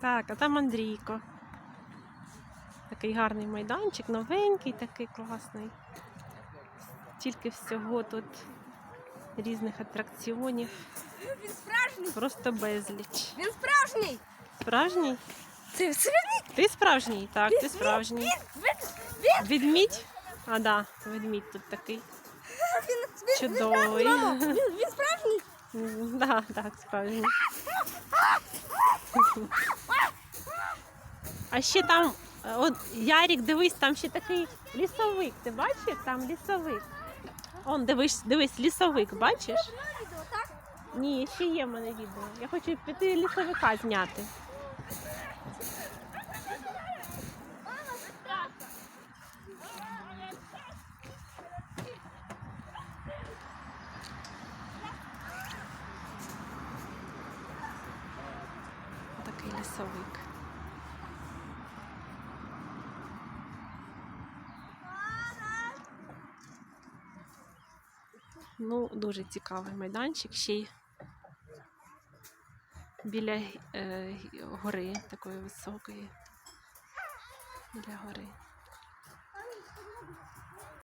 Так, а там Андрійко. Такий гарний майданчик, новенький, такий класний. Тільки всього тут різних атракціонів. Він справжній! Просто безліч. Він справжній! Справжній? Це справжній! Ти справжній? Так, ти справжній. Відмідь? А, да, ведмідь тут такий. він, він, Чудовий. Він, він справжній! Да, так, справжній. А ще там, е, от Ярік, дивись, там ще такий лісовик. Ти бачиш, там лісовик. Он, дивись, дивись, лісовик, бачиш? Ні, ще є в мене відео. Я хочу піти лісовика зняти. Такий лісовик. Ну, дуже цікавий майданчик. Ще й біля е, гори такої високої. Біля гори.